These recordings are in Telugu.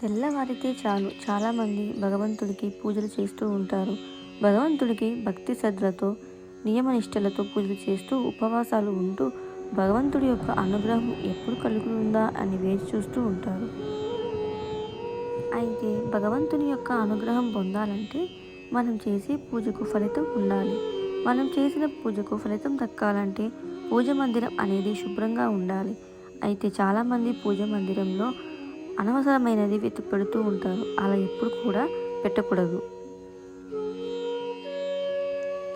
తెల్లవారితే చాలు. చాలామంది భగవంతుడికి పూజలు చేస్తూ ఉంటారు. భగవంతుడికి భక్తి శ్రద్ధలతో నియమనిష్టలతో పూజలు చేస్తూ ఉపవాసాలు ఉంటూ భగవంతుడి యొక్క అనుగ్రహం ఎప్పుడు కలుగుతుందా అని వేచి చూస్తూ ఉంటారు. అయితే భగవంతుని యొక్క అనుగ్రహం పొందాలంటే మనం చేసే పూజకు ఫలితం ఉండాలి. మనం చేసిన పూజకు ఫలితం దక్కాలంటే పూజ మందిరం అనేది శుభ్రంగా ఉండాలి. అయితే చాలామంది పూజ మందిరంలో అనవసరమైనది వెతు పెడుతూ ఉంటారు. అలా ఎప్పుడు కూడా పెట్టకూడదు.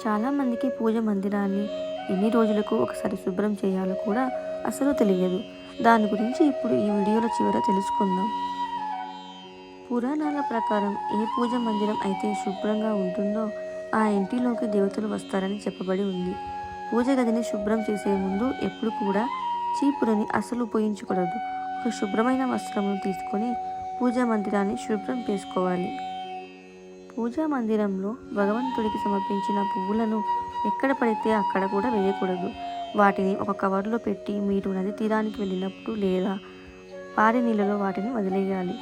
చాలామందికి పూజ మందిరాన్ని ఎన్ని రోజులకు ఒకసారి శుభ్రం చేయాలో కూడా అసలు తెలియదు. దాని గురించి ఇప్పుడు ఈ వీడియోలో చివర తెలుసుకుందాం. పురాణాల ప్రకారం ఏ పూజ మందిరం అయితే శుభ్రంగా ఉంటుందో ఆ ఇంటిలోకి దేవతలు వస్తారని చెప్పబడి ఉంది. పూజ గదిని శుభ్రం చేసే ముందు ఎప్పుడు కూడా చీపురని అసలు ఉపయోగించకూడదు. ఒక శుభ్రమైన వస్త్రమును తీసుకొని పూజా మందిరాన్ని శుభ్రం చేసుకోవాలి. పూజా మందిరంలో భగవంతుడికి సమర్పించిన పువ్వులను ఎక్కడ పడితే అక్కడ కూడా వేయకూడదు. వాటిని ఒక కవర్లో పెట్టి మీరు నది తీరానికి వెళ్ళినప్పుడు లేదా పారి నీళ్ళలో వాటిని వదిలేయాలి.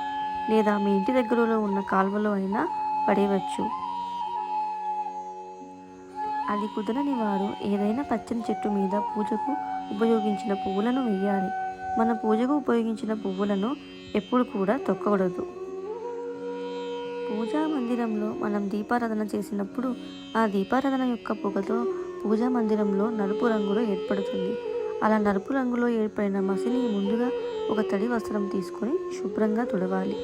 లేదా మీ ఇంటి దగ్గరలో ఉన్న కాలువలో అయినా పడేయవచ్చు. అది కుదరని వారు ఏదైనా పచ్చని చెట్టు మీద పూజకు ఉపయోగించిన పువ్వులను వేయాలి. మన పూజకు ఉపయోగించిన పువ్వులను ఎప్పుడు కూడా తొక్కకూడదు. పూజా మందిరంలో మనం దీపారాధన చేసినప్పుడు ఆ దీపారాధన యొక్క పొగతో పూజా మందిరంలో నలుపు రంగులో ఏర్పడుతుంది. అలా నలుపు రంగులో ఏర్పడిన మసిని ముందుగా ఒక తడి వస్త్రం తీసుకొని శుభ్రంగా తుడవాలి.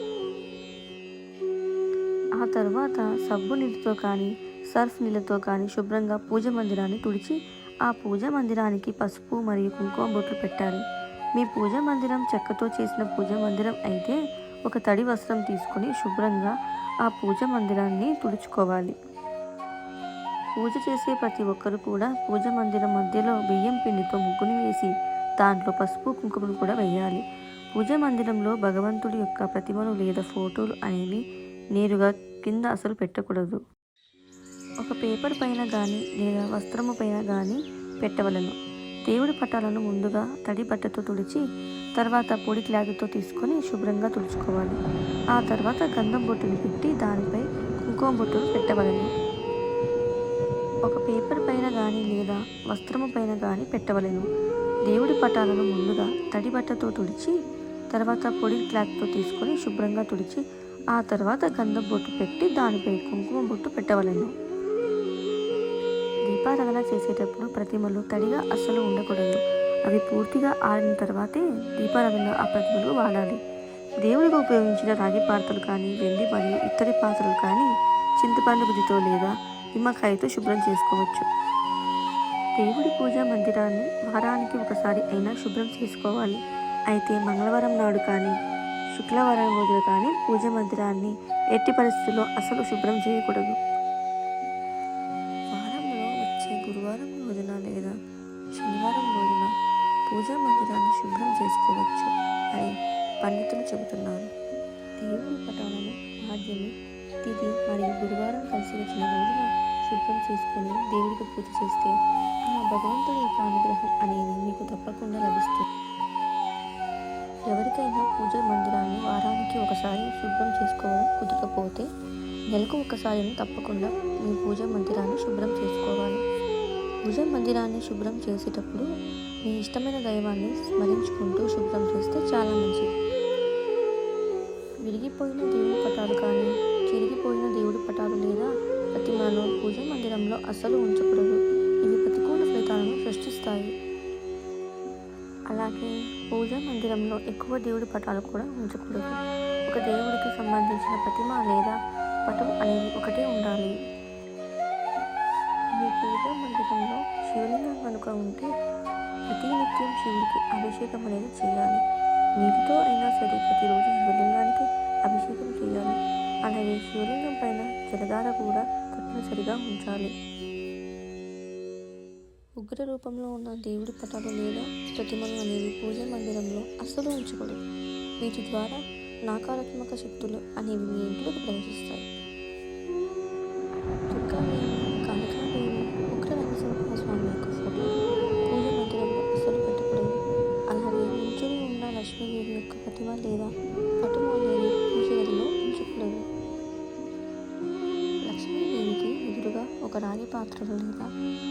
ఆ తర్వాత సబ్బు నీటితో కానీ సర్ఫ్ నీళ్ళతో కానీ శుభ్రంగా పూజ మందిరాన్ని తుడిచి ఆ పూజ మందిరానికి పసుపు మరియు కుంకుమ బొట్లు పెట్టాలి. మీ పూజ మందిరం చెక్కతో చేసిన పూజ మందిరం అయితే ఒక తడి వస్త్రం తీసుకొని శుభ్రంగా ఆ పూజ మందిరాన్ని తుడుచుకోవాలి. పూజ చేసే ప్రతి ఒక్కరు కూడా పూజ మందిరం మధ్యలో బియ్యం పిండితో ముగ్గుని వేసి దాంట్లో పసుపు కుంకుమను కూడా వేయాలి. పూజ మందిరంలో భగవంతుడి యొక్క ప్రతిమలు లేదా ఫోటోలు అనేవి నేరుగా కింద అసలు పెట్టకూడదు. ఒక పేపర్ పైన కానీ లేదా వస్త్రము పైన కానీ పెట్టవలను. దేవుడి పటాలను ముందుగా తడి బట్టతో తుడిచి తర్వాత పొడి క్లాత్తో తీసుకొని శుభ్రంగా తుడుచుకోవాలి. ఆ తర్వాత గంధం బొట్టుని పెట్టి దానిపై కుంకుమ బొట్టును పెట్టవలను. ఒక పేపర్ పైన కానీ లేదా వస్త్రము పైన కానీ పెట్టవలను. దేవుడి పటాలను ముందుగా తడి బట్టతో తుడిచి తర్వాత పొడి క్లాత్తో తీసుకొని శుభ్రంగా తుడిచి ఆ తర్వాత గంధం బొట్టు పెట్టి దానిపై కుంకుమ బొట్టు పెట్టవలను. దీపారాధన చేసేటప్పుడు ప్రతిమలు తడిగా అస్సలు ఉండకూడదు. అవి పూర్తిగా ఆరిన తర్వాతే దీపారాధనలో ఆ ప్రతిమలు వాడాలి. దేవుడికి ఉపయోగించిన రాగి పాత్రలు కానీ వెండి మరియు ఇత్తడి పాత్రలు కానీ చింతపండు గుదితో లేదా నిమ్మకాయతో శుభ్రం చేసుకోవచ్చు. దేవుడి పూజా మందిరాన్ని వారానికి ఒకసారి అయినా శుభ్రం చేసుకోవాలి. అయితే మంగళవారం నాడు కానీ శుక్రవారం రోజులు కానీ పూజ మందిరాన్ని ఎట్టి పరిస్థితుల్లో అసలు శుభ్రం చేయకూడదు. పూజా మందిరాన్ని శుభ్రం చేసుకోవచ్చు అని పండితులు చెబుతున్నారు. దేవుడి పటాలను ఆద్యమి తిథి మరియు గురువారం కలిసి వచ్చిన రోజున శుభ్రం చేసుకొని దేవుడికి పూజ చేస్తే ఆ భగవంతుడి యొక్క అనుగ్రహం అనేది మీకు తప్పకుండా లభిస్తుంది. ఎవరికైనా పూజ మందిరాన్ని వారానికి ఒకసారి శుభ్రం చేసుకోవడం కుదరకపోతే నెలకు ఒకసారి తప్పకుండా మీ పూజ మందిరాన్ని శుభ్రం చేసుకోవాలి. పూజ మందిరాన్ని శుభ్రం చేసేటప్పుడు మీ ఇష్టమైన దైవాన్ని స్మరించుకుంటూ శుభ్రం చేస్తే చాలా మంచిది. విరిగిపోయిన దేవుడి పటాలు కానీ చిరిగిపోయిన దేవుడి పటాలు లేదా ప్రతిమలను పూజ మందిరంలో అస్సలు ఉంచకూడదు. ఇవి ప్రతికూల ఫలితాలను సృష్టిస్తాయి. అలాగే పూజా మందిరంలో ఎక్కువ దేవుడి పటాలు కూడా ఉంచకూడదు. ఒక దేవుడికి సంబంధించిన ప్రతిమ లేదా పటం అనేది ఒకటే ఉండాలి. మీ పూజా మందిరంలో శివలింగం కనుక ఉంటే ప్రతి నిత్యం శివుడికి అభిషేకం అనేది చేయాలి. నీటితో అయినా సరే ప్రతిరోజు శివలింగానికి అభిషేకం చేయాలి. అలాగే శివలింగం పైన జలధార కూడా తప్పనిసరిగా ఉంచాలి. ఉగ్ర రూపంలో ఉన్న దేవుడి పటాలు లేదా ప్రతిమలు అనేవి పూజ మందిరంలో అస్సలు ఉంచకూడదు. వీటి ద్వారా నాకారాత్మక శక్తులు అనేవి మీ ఇంట్లోకి ప్రవేశిస్తాయి. రాగి పాత్రలు లేదా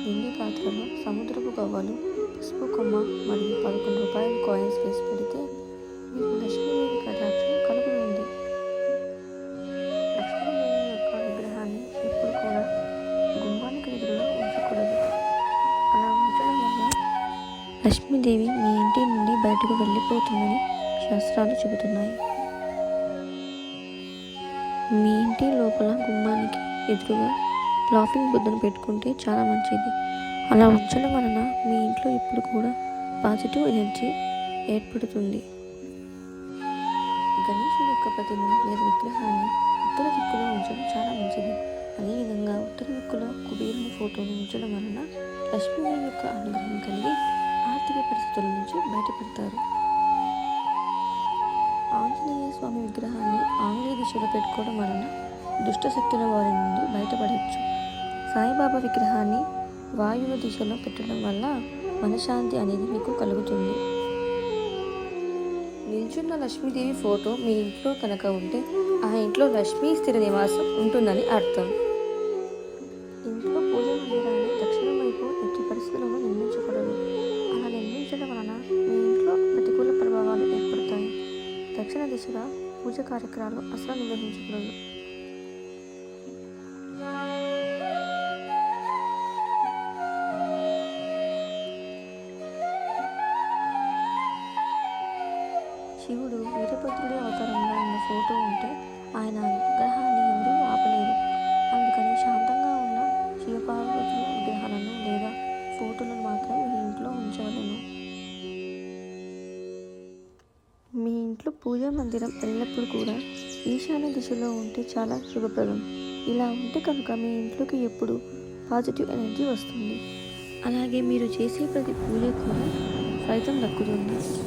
వెండి పాత్రలో సముద్రపు గవ్వలు పసుపు కొమ్మ మరియు పదకొండు రూపాయల కాయిన్స్ వేసి పెడితే మీకు లక్ష్మీదేవి కటాక్షం కలుగుతుంది. లక్ష్మీదేవి యొక్క విగ్రహాన్ని ఎప్పుడు కూడా గుమ్మానికి ఎదురుగా ఉంచకూడదు. అలా ఉంచడం వల్ల లక్ష్మీదేవి మీ ఇంటి నుండి బయటకు వెళ్ళిపోతుందని శాస్త్రాలు చెబుతున్నాయి. మీ ఇంటి లోపల గుమ్మానికి ఎదురుగా లాఫింగ్ బుద్ధను పెట్టుకుంటే చాలా మంచిది. అలా ఉంచడం వలన మీ ఇంట్లో ఇప్పుడు కూడా పాజిటివ్ ఎనర్జీ ఏర్పడుతుంది. గణేశుడి యొక్క ప్రతిమను లేదా విగ్రహాన్ని ఉత్తర దిక్కులో ఉంచడం చాలా మంచిది. అదేవిధంగా ఉత్తర దిక్కులో కుబేరుని ఫోటోను ఉంచడం వలన లక్ష్మీదేవి యొక్క అనుగ్రహం కలిగి ఆర్థిక పరిస్థితుల నుంచి బయటపడతారు. ఆంజనేయ స్వామి విగ్రహాన్ని ఆంగ్లేయ దిశలో పెట్టుకోవడం వలన దుష్ట శక్తుల వారి నుండి బయటపడవచ్చు సాయిబాబా విగ్రహాన్ని వాయువు దిశలో పెట్టడం వల్ల మనశ్శాంతి అనేది మీకు కలుగుతుంది. నిల్చున్న లక్ష్మీదేవి ఫోటో మీ ఇంట్లో కనుక ఉంటే ఆ ఇంట్లో లక్ష్మీ స్థిర నివాసం ఉంటుందని అర్థం. ఇంట్లో పూజ మందిరాన్ని దక్షిణం వైపు ఎట్టి పరిస్థితుల్లో నిర్మించకూడదు. అలా నిర్మించడం వలన మీ ఇంట్లో ప్రతికూల ప్రభావాలు ఏర్పడతాయి. దక్షిణ దిశగా పూజ కార్యక్రమాలు అసలు నిర్వహించకూడదు. ఫోటో ఉంటే ఆయన విగ్రహాన్ని ఎవరూ ఆపలేదు అందుకని శాంతంగా ఉన్న శివపార్వతుల విగ్రహాలను లేదా ఫోటోలను మాత్రం మీ ఇంట్లో ఉంచవలను. మీ ఇంట్లో పూజా మందిరం ఎల్లప్పుడూ కూడా ఈశాన్య దిశలో ఉంటే చాలా శుభప్రదం. ఇలా ఉంటే కనుక మీ ఇంట్లోకి ఎప్పుడు పాజిటివ్ ఎనర్జీ వస్తుంది. అలాగే మీరు చేసే ప్రతి పూజ కూడా ఫలితం దక్కుతుంది.